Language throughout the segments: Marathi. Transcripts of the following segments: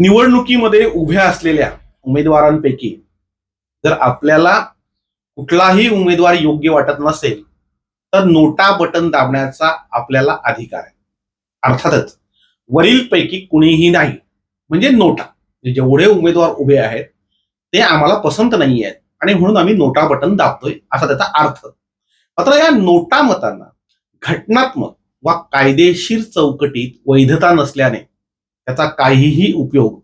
निवडणुकीमध्ये उभ्या असलेल्या उमेदवारांपैकी जर आपल्याला कुठलाही उमेदवार योग्य वाटत नसेल तर नोटा बटन दाबण्याचा आपल्याला अधिकार आहे. अर्थातच वरील पैकी कुणीही नाही म्हणजे नोटा म्हणजे जेवढे उमेदवार उभे आहेत ते आम्हाला पसंत नाही आहेत आणि म्हणून आम्ही नोटा बटन दाबतोय असा त्याचा अर्थ. मात्र या नोटा मतांना घटनात्मक वा कायदेशीर चौकटीत वैधता नसल्याने त्याचा काहीही उपयोग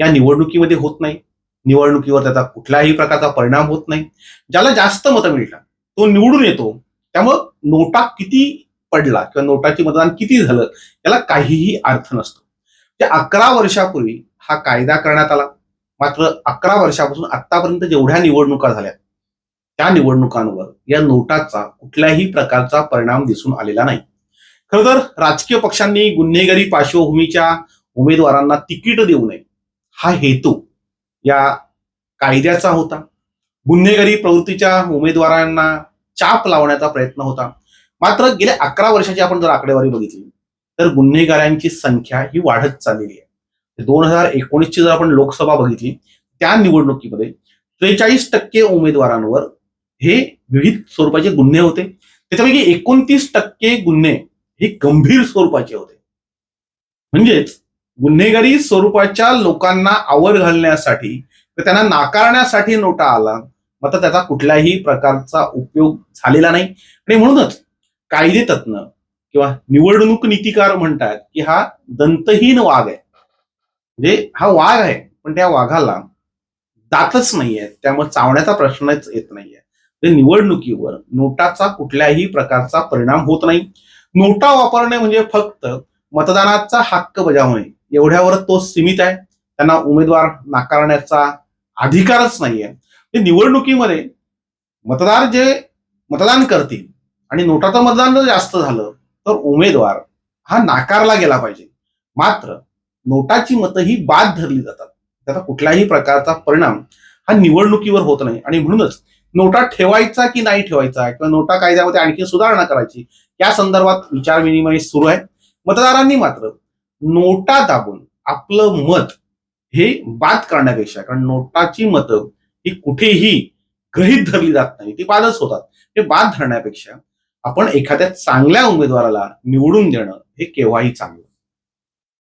या निवडणुकीमध्ये होत नाही. निवडणुकीवर त्याचा कुठल्याही प्रकारचा परिणाम होत नाही. ज्याला जास्त मतं मिळतात तो निवडून येतो. त्यामुळं नोटा किती पडला किंवा नोटाची मतदान किती झालं याला काहीही अर्थ नसतो. ते अकरा वर्षापूर्वी हा कायदा करण्यात आला. मात्र अकरा वर्षापासून आतापर्यंत जेवढ्या निवडणुका झाल्या त्या निवडणुकांवर या नोटाचा कुठल्याही प्रकारचा परिणाम दिसून आलेला नाही. खरं तर राजकीय पक्षांनी गुन्हेगारी पार्श्वभूमीच्या उमेदवारांना तिकीट देऊ नये. हा हेतू या कायद्याचा होता. गुन्हेगारी प्रवृत्तीच्या उमेदवारांना चाप लावण्याचा प्रयत्न होता. मात्र गेल्या अकरा वर्षाची आपण जर आकडेवारी बघितली तर गुन्हेगारांची संख्या ही वाढत चाललेली आहे. दोन हजार एकोणीसची जर आपण लोकसभा बघितली त्या निवडणुकीमध्ये त्रेचाळीस टक्के उमेदवारांवर हे विविध स्वरूपाचे गुन्हे होते. त्याच्यापैकी एकोणतीस टक्के गुन्हे हे गंभीर स्वरूपाचे होते. म्हणजेच गुन्हेगारी स्वरूपाच्या लोकांना आवर घालण्यासाठी तर त्यांना नाकारण्यासाठी नोटा आला मात्र त्याचा कुठल्याही प्रकारचा उपयोग झालेला नाही. आणि म्हणूनच कायदे तज्ञ किंवा निवडणूक नीतिकार म्हणतात की हा दंतहीन वाघ आहे. म्हणजे हा वाघ आहे पण त्या वाघाला दातच नाहीये त्यामुळे चावण्याचा प्रश्नच येत नाहीये. म्हणजे निवडणुकीवर नोटाचा कुठल्याही प्रकारचा परिणाम होत नाही. नोटा वापरणे म्हणजे फक्त मतदानाचा हक्क बजावणे. एवढ्यावर तो सीमित आहे. त्यांना उमेदवार नाकारण्याचा अधिकारच नाहीये. ते निवडणुकीमध्ये मतदार जे मतदान करतील आणि नोटाचं मतदान जर जास्त झालं तर उमेदवार हा नाकारला गेला पाहिजे. मात्र नोटाची मतं ही बाद धरली जातात. त्याचा कुठल्याही प्रकारचा परिणाम हा निवडणुकीवर होत नाही. आणि म्हणूनच नोटा ठेवायचा की नाही ठेवायचा किंवा नोटा कायद्यामध्ये आणखी सुधारणा करायची या संदर्भात विचारविनिमय सुरू आहे. मतदारांनी मात्र नोटा दाबून आपलं मत हे बाद करण्यापेक्षा कारण नोटाची मतं ही कुठेही गृहीत धरली जात नाही ती बादच होतात. हे बाद धरण्यापेक्षा आपण एखाद्या चांगल्या उमेदवाराला निवडून देणं हे केव्हाही चांगलं.